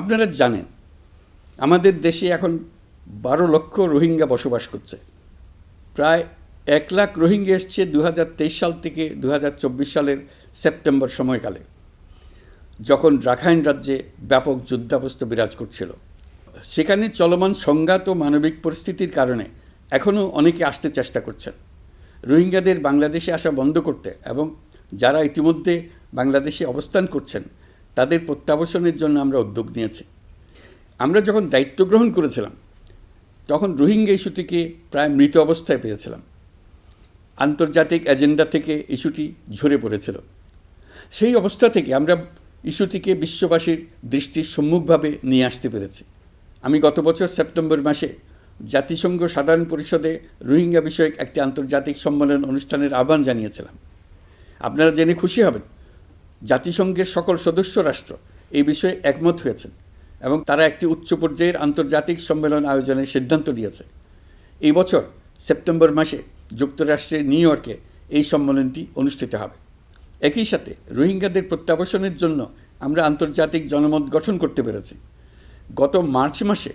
আপনারা জানেন, আমাদের দেশে এখন বারো লক্ষ রোহিঙ্গা বসবাস করছে। প্রায় এক লাখ রোহিঙ্গা এসছে দু হাজার তেইশ সাল থেকে দু হাজার চব্বিশ সালের সেপ্টেম্বর সময়কালে, যখন রাখাইন রাজ্যে ব্যাপক যুদ্ধাবস্থা বিরাজ করছিল। সেখানে চলমান সংঘাত ও মানবিক পরিস্থিতির কারণে এখনও অনেকে আসতে চেষ্টা করছেন। রোহিঙ্গাদের বাংলাদেশে আসা বন্ধ করতে এবং যারা ইতিমধ্যে বাংলাদেশে অবস্থান করছেন তাদের প্রত্যাবাসনের জন্য আমরা উদ্যোগ নিয়েছি। আমরা যখন দায়িত্ব গ্রহণ করেছিলাম, তখন রোহিঙ্গা ইস্যুটিকে প্রায় মৃত অবস্থায় পেয়েছিলাম। আন্তর্জাতিক এজেন্ডা থেকে ইস্যুটি ঝরে পড়েছিল। সেই অবস্থা থেকে আমরা ইস্যুটিকে বিশ্ববাসীর দৃষ্টির সম্মুখভাবে নিয়ে আসতে পেরেছি। আমি গত বছর সেপ্টেম্বর মাসে জাতিসংঘ সাধারণ পরিষদে রোহিঙ্গা বিষয়ক একটি আন্তর্জাতিক সম্মেলন অনুষ্ঠানের আহ্বান জানিয়েছিলাম। আপনারা জেনে খুশি হবেন জাতিসংঘের সকল সদস্য রাষ্ট্র এই বিষয়ে একমত হয়েছেন এবং তারা একটি উচ্চ পর্যায়ের আন্তর্জাতিক সম্মেলন আয়োজনের সিদ্ধান্ত নিয়েছে। এই বছর সেপ্টেম্বর মাসে যুক্তরাষ্ট্রের নিউ ইয়র্কে এই সম্মেলনটি অনুষ্ঠিত হবে। একই সাথে রোহিঙ্গাদের প্রত্যাবাসনের জন্য আমরা আন্তর্জাতিক জনমত গঠন করতে পেরেছি। গত মার্চ মাসে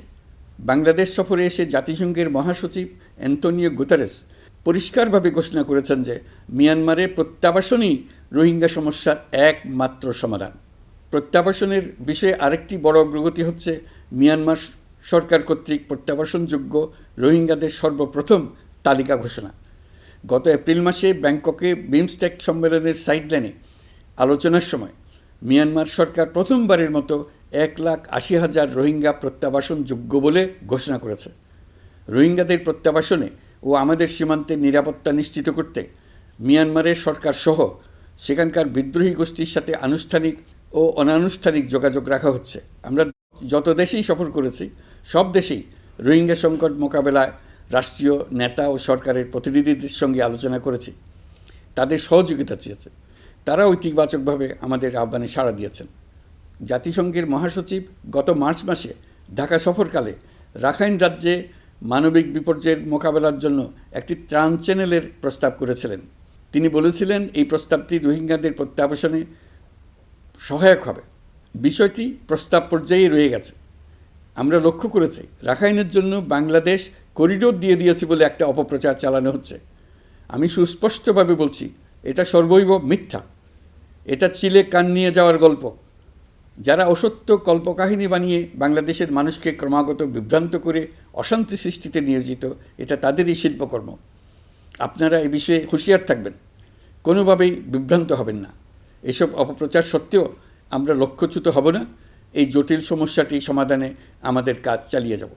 বাংলাদেশ সফরে এসে জাতিসংঘের মহাসচিব অ্যান্তনিও গুতারেস পরিষ্কারভাবে ঘোষণা করেছেন যে মিয়ানমারে প্রত্যাবাসনই রোহিঙ্গা সমস্যার একমাত্র সমাধান। প্রত্যাবাসনের বিষয়ে আরেকটি বড় অগ্রগতি হচ্ছে মিয়ানমার সরকার কর্তৃক প্রত্যাবাসনযোগ্য রোহিঙ্গাদের সর্বপ্রথম তালিকা ঘোষণা। গত এপ্রিল মাসে ব্যাংককে বিমস্টেক সম্মেলনের সাইডলাইনে আলোচনার সময় মিয়ানমার সরকার প্রথমবারের মতো এক লাখ আশি হাজার রোহিঙ্গা প্রত্যাবাসন যোগ্য বলে ঘোষণা করেছে। রোহিঙ্গাদের প্রত্যাবাসনে ও আমাদের সীমান্তের নিরাপত্তা নিশ্চিত করতে মিয়ানমারের সরকার সহ সেখানকার বিদ্রোহী গোষ্ঠীর সাথে আনুষ্ঠানিক ও অনানুষ্ঠানিক যোগাযোগ রাখা হচ্ছে। আমরা যত দেশেই সফর করেছি, সব দেশেই রোহিঙ্গা সংকট মোকাবেলায় রাষ্ট্রীয় নেতা ও সরকারের প্রতিনিধিদের সঙ্গে আলোচনা করেছি। তাদের সহযোগিতা চেয়েছে। তারা ইতিবাচকভাবে আমাদের আহ্বানে সাড়া দিয়েছেন। জাতিসংঘের মহাসচিব গত মার্চ মাসে ঢাকা সফরকালে রাখাইন রাজ্যে মানবিক বিপর্যয়ের মোকাবেলার জন্য একটি ত্রাণ চ্যানেলের প্রস্তাব করেছিলেন। তিনি বলেছিলেন, এই প্রস্তাবটি রোহিঙ্গাদের প্রত্যাবাসনে সহায়ক হবে। বিষয়টি প্রস্তাব পর্যায়ে রয়ে গেছে। আমরা লক্ষ্য করেছি, রাখাইনের জন্য বাংলাদেশ করিডোর দিয়ে দিয়েছে বলে একটা অপপ্রচার চালানো হচ্ছে। আমি সুস্পষ্টভাবে বলছি, এটা সর্বৈব মিথ্যা। এটা চিলে কান নিয়ে যাওয়ার গল্প। যারা অসত্য কল্পকাহিনী বানিয়ে বাংলাদেশের মানুষকে ক্রমাগত বিভ্রান্ত করে অশান্তি সৃষ্টিতে নিয়োজিত, এটা তাদেরই শিল্পকর্ম। আপনারা এ বিষয়ে হুঁশিয়ার থাকবেন। কোনোভাবেই বিভ্রান্ত হবেন না। এসব অপপ্রচার সত্ত্বেও আমরা লক্ষ্যচ্যুত হব না। এই জটিল সমস্যাটি সমাধানে আমাদের কাজ চালিয়ে যাব।